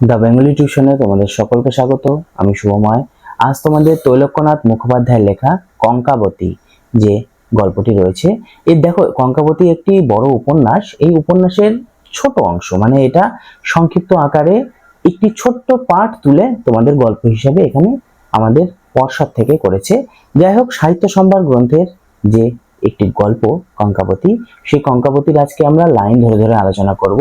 The Bengali টিউশনে তোমাদের সকলকে স্বাগত, আমি শুভময়। আজ তোমাদের তৈলক্যনাথ মুখোপাধ্যায়ের লেখা কঙ্কাবতী যে গল্পটি রয়েছে এই দেখো, কঙ্কাবতী একটি বড় উপন্যাস। এই উপন্যাসের ছোট অংশ মানে এটা সংক্ষিপ্ত আকারে একটি ছোট্ট পাঠ তুলে তোমাদের গল্প হিসেবে এখানে আমাদের পর্ষদ থেকে করেছে। যাই হোক, সাহিত্য সম্ভার গ্রন্থের যে একটি গল্প কঙ্কাবতী। সেই কঙ্কাবতীর আজকে আমরা লাইন ধরে ধরে আলোচনা করব।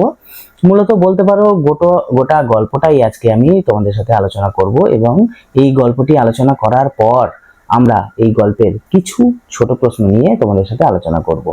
মূলত বলতে পারো, গোটো, গোটা গল্পটাই আজকে আমি তোমাদের সাথে আলোচনা করব এবং এই গল্পটি আলোচনা করার পর আমরা এই গল্পের কিছু ছোট প্রশ্ন নিয়ে তোমাদের সাথে আলোচনা করব।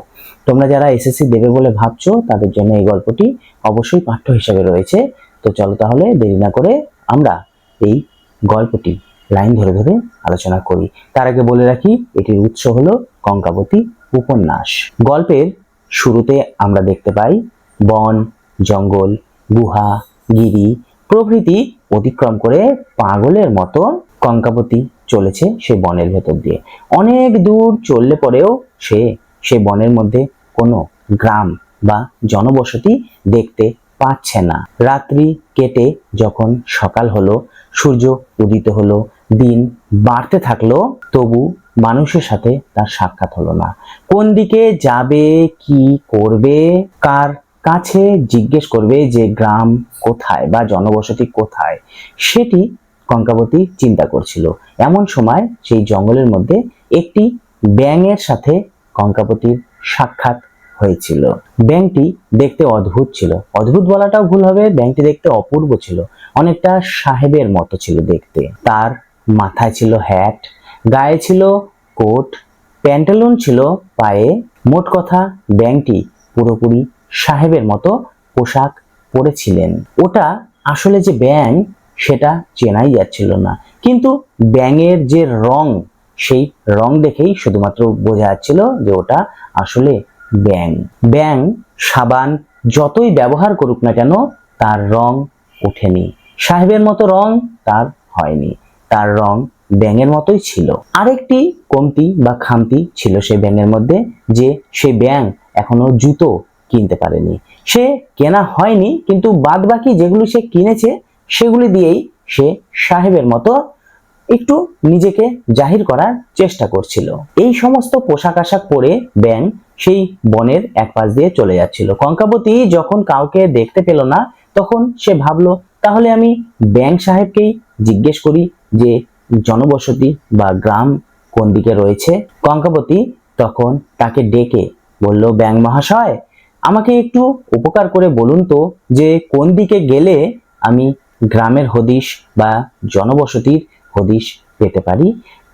তোমরা যারা এসএসসি দেবে বলে ভাবছ, তাদের জন্য এই গল্পটি অবশ্যই পাঠ্য হিসেবে রয়েছে। তো চলো তাহলে দেরি না করে আমরা এই গল্পটি লাইন ধরে ধরে আলোচনা করি। তার আগে বলে রাখি, এটির উৎস হলো কঙ্কাবতী। উপন্যাস। গল্পের শুরুতে আমরা দেখতে পাই বন, জঙ্গল, গুহা, গিরি প্রভৃতি অতিক্রম করে পাগলের মতো কঙ্কাবতী চলেছে সে বনের ভেতর দিয়ে। অনেক দূর চললে পরেও সে সে বনের মধ্যে কোনো গ্রাম বা জনবসতি দেখতে পাচ্ছে না। রাত্রি কেটে যখন সকাল হলো, সূর্য উদিত হলো, দিন বাড়তে থাকল, তবু মানুষের সাথে তার সাক্ষাৎ হলো না। কোন দিকে যাবে, কি করবে, কার কাছে জিজ্ঞেস করবে যে গ্রাম কোথায় বা জনবসতি কোথায়, সেটি কঙ্কাবতী চিন্তা করছিল। এমন সময় সেই জঙ্গলের মধ্যে একটি ব্যাঙের সাথে কঙ্কাবতীর সাক্ষাৎ হয়েছিল। ব্যাংকটি দেখতে অদ্ভুত ছিল। অদ্ভুত বলাটাও ভুল হবে ব্যাংকটি দেখতে অপূর্ব ছিল। অনেকটা সাহেবের মতো ছিল দেখতে। তার মাথায় ছিল হ্যাট গায়ে ছিল কোট, প্যান্টালুন ছিল পায়ে। মোট কথা ব্যাংকটি পুরোপুরি সাহেবের মতো পোশাক পরেছিলেন। ওটা আসলে যে ব্যাং সেটা চেনাই যাচ্ছিল না। কিন্তু ব্যাঙের যে রং, সেই রং দেখেই শুধুমাত্র বোঝা যাচ্ছিল যে ওটা আসলে ব্যাং ব্যাং সাবান, যতই ব্যবহার করুক না কেন, তার রং ওঠেনি। সাহেবের মতো রং তার হয়নি। তার রং ব্যাঙের মতোই ছিল। আরেকটি কমতি বা খামতি ছিল সেই ব্যাঙের মধ্যে যে সেই ব্যাং এখনও জুতো কিনতে পারেনি। সে কেনা হয়নি, কিন্তু বাদ বাকি যেগুলো সে কিনেছে, সেগুলি দিয়েই সে সাহেবের মতো একটু নিজেকে জাহির করার চেষ্টা করছিল। এই সমস্ত পোশাক আশাক পরে ব্যাং সেই বনের এক পাশ দিয়ে চলে যাচ্ছিল। কঙ্কাবতী যখন কাউকে দেখতে পেল না, তখন সে ভাবলো, তাহলে আমি ব্যাং সাহেবকেই জিজ্ঞেস করি যে জনবসতি বা গ্রাম কোন দিকে রয়েছে? কঙ্কাবতী তখন তাকে ডেকে বলল, ব্যাং মহাশয়, আমাকে একটু উপকার করে বলুন তো যে কোন দিকে গেলে আমি গ্রামের হদিশ বা জনবসতির হদিশ পেতে পারি?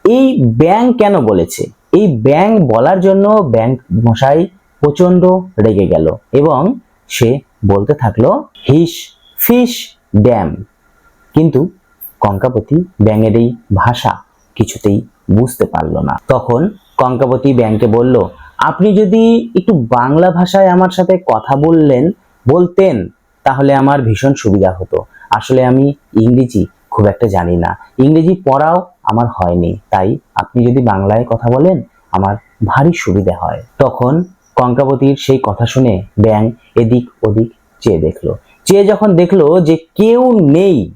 এই ব্যাং কেন বলেছে? এই ব্যাং বলার জন্য ব্যাং মশাই প্রচণ্ড রেগে গেল এবং সে বলতে থাকল, হিস ফিশ ড্যাম। কিন্তু কঙ্কাবতী ব্যাঙের এই ভাষা কিছুতেই বুঝতে পারল না। তখন কঙ্কাবতী ব্যাংকে বলল, আপনি যদি একটু বাংলা ভাষায় আমার সাথে কথা বললেন, বলতেন, তাহলে আমার ভীষণ সুবিধা হতো। আসলে আমি ইংরেজি খুব একটা জানি না। ইংরেজি পড়াও আমার হয়নি। তাই আপনি যদি বাংলায় কথা বলেন, আমার ভারী সুবিধা হয়। তখন কঙ্কাবতীর সেই কথা শুনে ব্যাং এদিক ওদিক চেয়ে দেখল। চেয়ে যখন দেখল যে কেউ নেই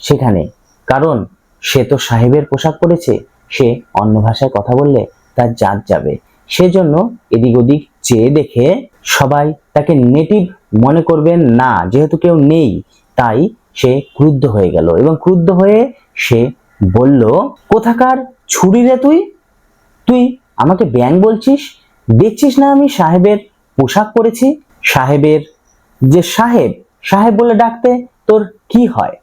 সেখানে। কারণ সে তো সাহেবের পোশাক পরেছে, সে অন্য ভাষায় কথা বললে তার জাত যাবে। সেজন্য এদিক ওদিক চেয়ে দেখে সবাই তাকে নেটিভ মনে করবেন না, যেহেতু কেউ নেই, তাই সে ক্রুদ্ধ হয়ে গেল এবং ক্রুদ্ধ হয়ে সে বলল, কোথাকার ছুরি রে তুই? তুই আমাকে ব্যাং বলছিস? দেখছিস না আমি সাহেবের পোশাক পরেছি? সাহেবের যে সাহেব সাহেব বলে ডাকতে তোর কি হয়?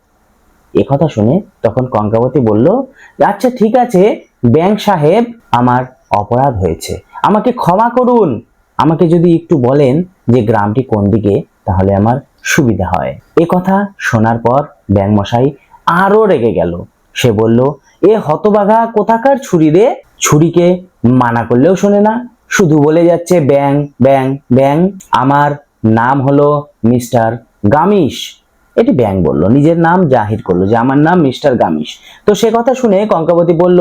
কথা শুনে তখন কঙ্কাবতী বলল আচ্ছা ঠিক আছে, ব্যাংক সাহেব, আমার অপরাধ হয়েছে। আমাকে ক্ষমা করুন। আমাকে যদি একটু বলেন যে গ্রামটি কোন দিকে, তাহলে আমার সুবিধা হয়। এ কথা শোনার পর ব্যাং মশাই আরও রেগে গেল। সে বলল, এ হতবাঘা কোথাকার ছুরি রে? ছুরিকে মানা করলেও শোনে না। শুধু বলে যাচ্ছে, ব্যাং ব্যাং ব্যাং, আমার নাম হলো মিস্টার গামিস এটি ব্যাং বলল, নিজের নাম জাহির করল যে আমার নাম মিস্টার গামিস তো সে কথা শুনে কঙ্কাবতী বলল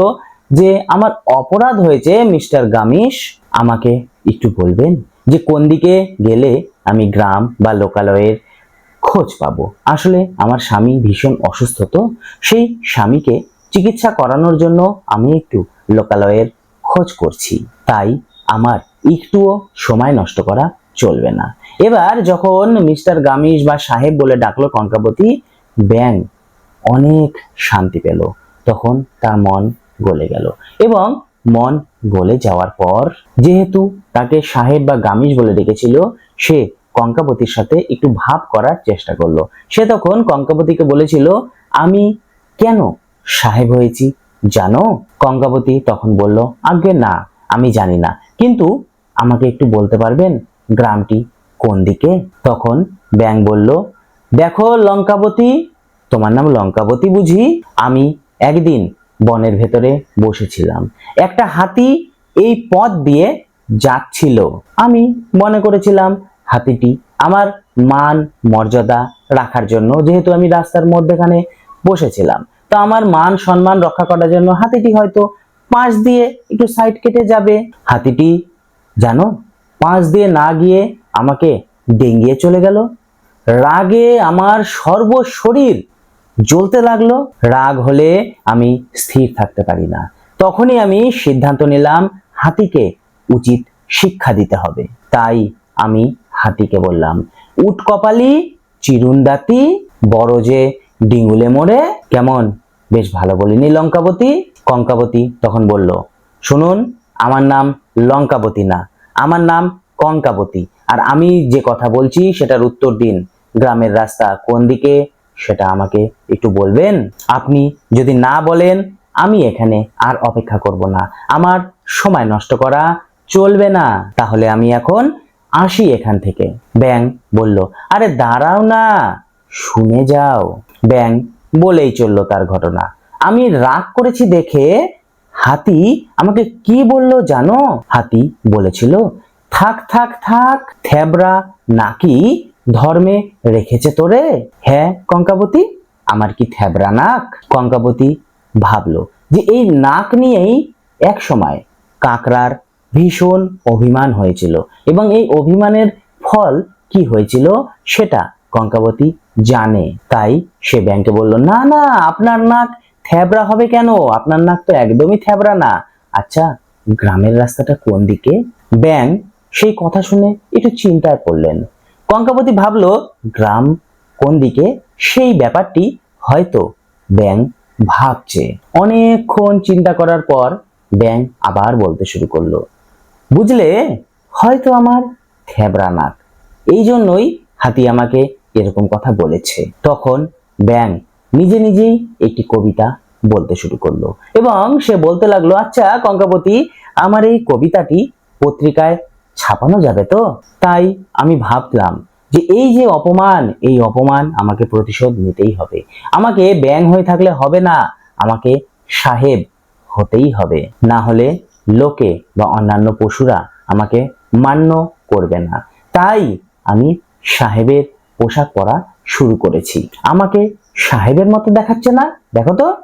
যে, আমার অপরাধ হয়েছে মিস্টার গামিস আমাকে একটু বলবেন যে কোন দিকে গেলে আমি গ্রাম বা লোকালয়ের খোঁজ পাবো? আসলে আমার স্বামী ভীষণ অসুস্থ তো, সেই স্বামীকে চিকিৎসা করানোর জন্য আমি একটু লোকালয়ের খোঁজ করছি। তাই আমার একটুও সময় নষ্ট করা চলবে না। এবার যখন মিস্টার গামিস বা সাহেব বলে ডাকলো কঙ্কাবতী ব্যাং, অনেক শান্তি পেল। তখন তার মন গলে গেল এবং মন গলে যাওয়ার পর যেহেতু তাকে সাহেব বা গামিস বলে ডেকেছিল, সে কঙ্কাবতীর সাথে একটু ভাব করার চেষ্টা করল। সে তখন কঙ্কাবতীকে বলেছিল, আমি কেন সাহেব হয়েছি, জানো? কঙ্কাবতী তখন বলল আগে না, আমি জানি না। কিন্তু আমাকে একটু বলতে পারবেন? গ্রামটি কোন দিকে? তখন ব্যাং বলল, দেখো লঙ্কাবতী, তোমার নাম লঙ্কাবতী বুঝি? আমি একদিন বনের ভেতরে বসেছিলাম। একটা হাতি এই পথ দিয়ে যাচ্ছিল। আমি মনে করেছিলাম হাতিটি আমার মান, মর্যাদা রাখার জন্য, যেহেতু আমি রাস্তার মধ্যেখানে বসেছিলাম। তো আমার মান, সম্মান রক্ষা করার জন্য হাতিটি হয়তো পাশ দিয়ে একটু সাইড কেটে যাবে। হাতিটি, জানো পাশ দিয়ে না গিয়ে আমাকে ডেঙ্গিয়ে চলে গেল। রাগে আমার সর্ব শরীর জ্বলতে লাগল। রাগ হলে আমি স্থির থাকতে পারি না। তখনই আমি সিদ্ধান্ত নিলাম হাতিকে উচিত শিক্ষা দিতে হবে। তাই আমি হাতিকে বললাম, উট কপালি চিরুন্দাতি বড় যে ডিঙ্গুলে মোড়ে কেমন? বেশ ভালো বলিনি লঙ্কাবতী। কঙ্কাবতী তখন বলল, শুনুন, আমার নাম লঙ্কাবতী না। আমার নাম কঙ্কাবতী। আর আমি যে কথা বলছি, সেটার উত্তর দিন। গ্রামের রাস্তা কোন দিকে, সেটা আমাকে একটু বলবেন? আপনি যদি না বলেন, আমি এখানে আর অপেক্ষা করব না। আমার সময় নষ্ট করা চলবে না। তাহলে আমি এখন আসি এখান থেকে। ব্যাং বলল, আরে দাঁড়াও না, শুনে যাও। ব্যাং বলেই চলল তার ঘটনা। আমি রাগ করেছি দেখে হাতি আমাকে কি বলল জানো? হাতি বলেছিল, থাক থাক থাক থ্যাবরা নাকি ধর্মে রেখেছে তোরে? হ্যাঁ কঙ্কাবতী, আমার কি থ্যাবরা নাক? কঙ্কাবতী ভাবলো যে এই নাক নিয়েই এক সময় কাকড়ার ভীষণ অভিমান হয়েছিল এবং এই অভিমানের ফল কি হয়েছিল সেটা কঙ্কাবতী জানে। তাই সে ব্যাংকে বলল, না না, আপনার নাক থ্যাবরা হবে কেন? আপনার নাক তো একদমই থ্যাবরা না। আচ্ছা গ্রামের রাস্তাটা কোন দিকে? ব্যাং, সেই কথা শুনে একটু চিন্তায় পড়লেন কঙ্কাবতী ভাবল, গ্রাম কোন দিকে? সেই ব্যাপারটি হয়তো ব্যাং ভাবছে। অনেকক্ষণ চিন্তা করার পর ব্যাং আবার বলতে শুরু করল, বুঝলে, হয়তো আমার থ্যাবরা নাক। এই জন্যই হাতি আমাকে এরকম কথা বলেছে। তখন ব্যাং নিজে নিজেই একটি কবিতা বলতে শুরু করল। এবং সে বলতে লাগল আচ্ছা কঙ্কাবতী আমার এই কবিতাটি পত্রিকায় ছাপানো যাবে তো? তাই আমি ভাবলাম যে এই যে অপমান, এই অপমান আমাকে প্রতিশোধ নিতেই হবে। আমাকে ব্যাং হয়ে থাকলে হবে না, আমাকে সাহেব হতেই হবে। না হলে লোকে বা অন্যান্য পশুরা আমাকে মান্য করবে না। তাই আমি সাহেবের পোশাক পরা শুরু করেছি। আমাকে সাহেবের মতো দেখাচ্ছে না? দেখো তো।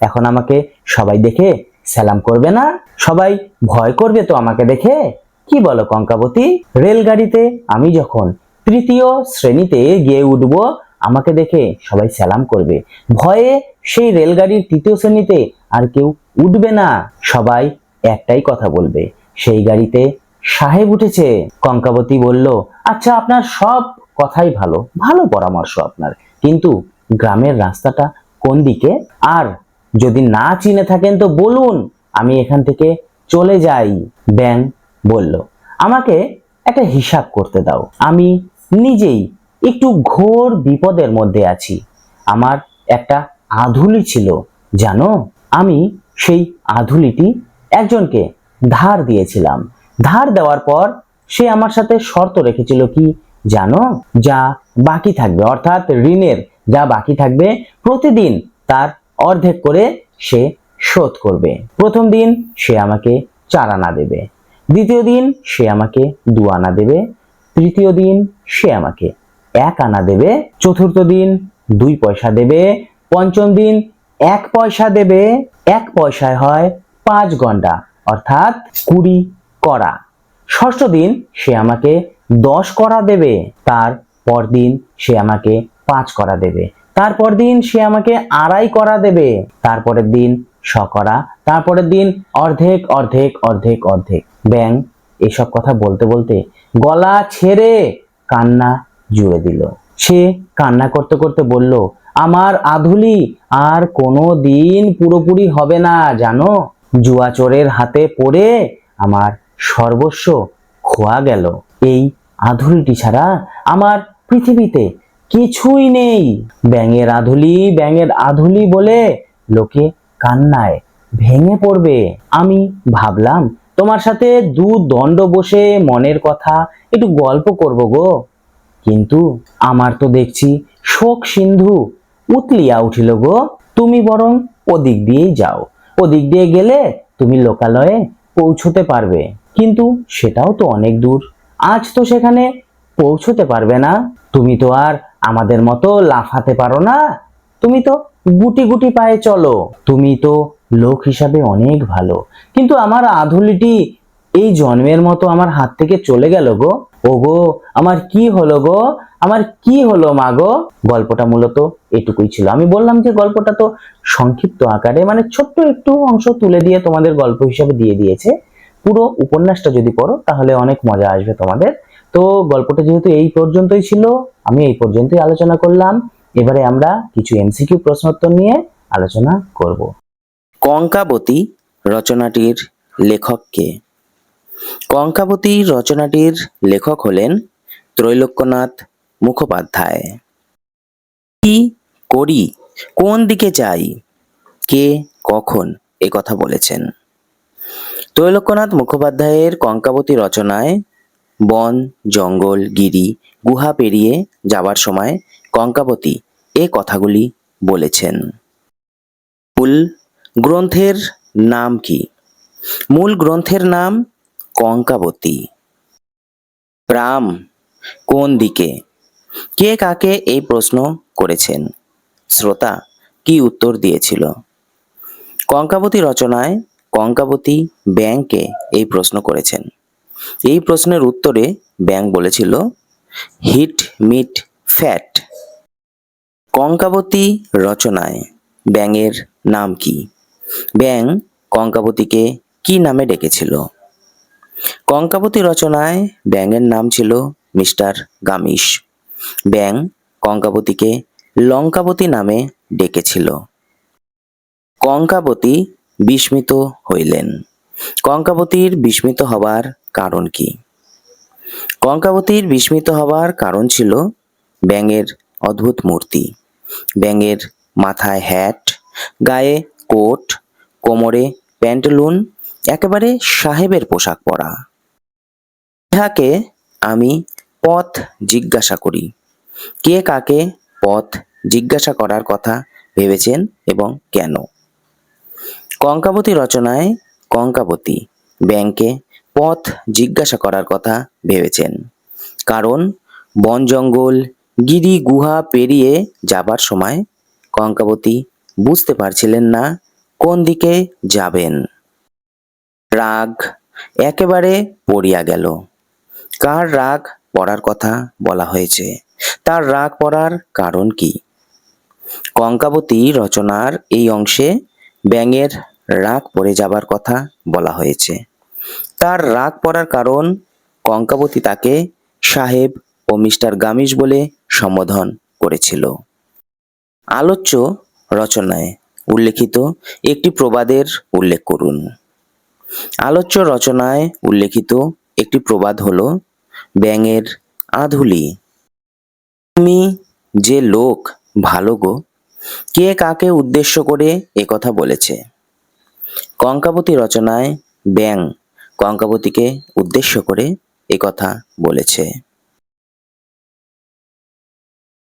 এখন আমাকে সবাই দেখে সালাম করবে না? সবাই ভয় করবে তো আমাকে দেখে? কি বলো কঙ্কাবতী? রেলগাড়িতে আমি যখন তৃতীয় শ্রেণীতে গিয়ে উঠবো, আমাকে দেখে সবাই সালাম করবে। ভয়ে সেই রেলগাড়ির তৃতীয় শ্রেণীতে আর কেউ উঠবে না। সবাই একটাই কথা বলবে। সেই গাড়িতে সাহেব উঠেছে। কঙ্কাবতী বলল আচ্ছা আপনার সব কথাই ভালো। ভালো পরামর্শ আপনার। কিন্তু গ্রামের রাস্তাটা কোন দিকে? আর যদি না চিনে থাকেন তো বলুন, আমি এখান থেকে চলে যাই, ব্যাং বলল। আমাকে একটা হিসাব করতে দাও। আমি নিজেই একটু ঘোর বিপদের মধ্যে আছি। আমার একটা আধুলি ছিল, জানো? আমি সেই আধুলিটি একজনকে ধার দিয়েছিলাম। ধার দেওয়ার পর সে আমার সাথে শর্ত রেখেছিল কি, জানো? যা বাকি থাকবে, অর্থাৎ ঋণের যা বাকি থাকবে প্রতিদিন তার অর্ধেক করে সে শোধ করবে। প্রথম দিন সে আমাকে চার আনা দেবে। দ্বিতীয় দিন সে আমাকে দু আনা দেবে। তৃতীয় দিন সে আমাকে এক আনা দেবে। চতুর্থ দিন দুই পয়সা দেবে। পঞ্চম দিন এক পয়সা দেবে। এক পয়সায় হয় পাঁচ ঘণ্টা অর্থাৎ কুড়ি করা। ষষ্ঠ দিন সে আমাকে দশ করা দেবে। তার পরদিন সে আমাকে পাঁচ করা দেবে। তারপর দিন সে আমাকে আড়াই করা দেবে। তারপরের দিন শকরা। তারপরের দিন অর্ধেক অর্ধেক অর্ধেক অর্ধেক। ব্যাং, এসব কথা বলতে বলতে গলা ছেড়ে কান্না জুড়ে দিল। সে কান্না করতে করতে বলল, আমার আধুলি, আর কোনো দিন পুরোপুরি হবে না, জানো? জুয়াচোরের হাতে পড়ে আমার সর্বস্ব খোয়া গেল। এই আধুলিটি ছাড়া আমার পৃথিবীতে কিছুই নেই। ব্যাঙের আধুলি ব্যাঙের আধুলি বলে লোকে কান্নায় ভেঙে পড়বে। আমি ভাবলাম, তোমার সাথে দু দণ্ড বসে মনের কথা একটু গল্প করব গো। কিন্তু আমার তো দেখছি শোক সিন্ধু উতলিয়া উঠিল গো। তুমি বরং ওদিক দিয়েই যাও। ওদিক দিয়ে গেলে তুমি লোকালয়ে পৌঁছতে পারবে। কিন্তু সেটাও তো অনেক দূর। আজ তো সেখানে পৌঁছতে পারবে না। তুমি তো আর আমাদের মতো লাফাতে পারো না। তুমি তো গুটি গুটি পায়ে চলো। তুমি তো লোক হিসাবে অনেক ভালো। কিন্তু আমার আধুলিটি এই জন্মের মতো আমার হাত থেকে চলে গেল গো। ও গো আমার কি হলো গো? আমার কি হলো মা গো? গল্পটা মূলত এটুকুই ছিল। আমি বললাম যে গল্পটা তো সংক্ষিপ্ত আকারে মানে ছোট্ট একটু অংশ তুলে দিয়ে তোমাদের গল্প হিসাবে দিয়ে দিয়েছে। পুরো উপন্যাসটা যদি পড়ো, তাহলে অনেক মজা আসবে তোমাদের। তো গল্পটা যেহেতু এই পর্যন্তই ছিল, আমি এই পর্যন্তই আলোচনা করলাম। এবারে আমরা কিছু এমসিকিউ প্রশ্নোত্তর নিয়ে আলোচনা করব। কঙ্কাবতী রচনাটির লেখক কে? কঙ্কাবতী রচনাটির লেখক হলেন ত্রৈলোক্যনাথ মুখোপাধ্যায়। কি করি? কোন দিকে যাই? কে কখন এ কথা বলেছেন? ত্রৈলোক্যনাথ মুখোপাধ্যায়ের কঙ্কাবতী রচনায় বন, জঙ্গল, গিরি, গুহা পেরিয়ে যাবার সময় কঙ্কাবতী এ কথাগুলি বলেছেন। মূল গ্রন্থের নাম কি? মূল গ্রন্থের নাম কঙ্কাবতী প্রাম, কোন দিকে? কে কাকে এই প্রশ্ন করেছেন? শ্রোতা, কি উত্তর দিয়েছিল? কঙ্কাবতী রচনায় কঙ্কাবতী ব্যাংকে এই প্রশ্ন করেছেন। এই প্রশ্নের উত্তরে ব্যাং বলেছিল, হিট মিট ফ্যাট কঙ্কাবতী রচনায় ব্যাঙের নাম কি? ব্যাং কঙ্কাবতীকে কি নামে ডেকেছিল? কঙ্কাবতী রচনায় ব্যাঙের নাম ছিল মিস্টার গামিশ। ব্যাং কঙ্কাবতীকে লঙ্কাবতী নামে ডেকেছিল। কঙ্কাবতী বিস্মিত হইলেন। কঙ্কাবতীর বিস্মিত হবার কারণ কি? কঙ্কাবতীর বিস্মিত হবার কারণ ছিল ব্যাঙের অদ্ভুত মূর্তি। ব্যাঙের মাথায় হ্যাট গায়ে কোট, কোমরে প্যান্টলুন, একেবারে সাহেবের পোশাক পরা। ইহাকে আমি পথ জিজ্ঞাসা করি। কে কাকে পথ জিজ্ঞাসা করার কথা ভেবেছেন এবং কেন? কঙ্কাবতী রচনায় কঙ্কাবতী ব্যাংকে পথ জিজ্ঞাসা করার কথা ভেবেছেন। কারণ বন জঙ্গল, গিরি গুহা পেরিয়ে যাবার সময় কঙ্কাবতী বুঝতে পারছিলেন না কোন দিকে যাবেন। রাগ একেবারে পড়িয়া গেল। কার রাগ পড়ার কথা বলা হয়েছে? তার রাগ পড়ার কারণ কি? কঙ্কাবতী রচনার এই অংশে ব্যাঙের রাগ পড়ে যাবার কথা বলা হয়েছে। তার রাগ পড়ার কারণ কঙ্কাবতী তাকে সাহেব ও মিস্টার গামিশ বলে সম্বোধন করেছিল। আলোচ্য রচনায় উল্লেখিত একটি প্রবাদের উল্লেখ করুন। আলোচ্য রচনায় উল্লেখিত একটি প্রবাদ হলো ব্যাঙের আধুলি। তুমি যে লোক, ভালো গো। কে কাকে উদ্দেশ্য করে একথা বলেছে? কঙ্কাবতী রচনায় ব্যাং কঙ্কাবতীকে উদ্দেশ্য করে একথা বলেছে।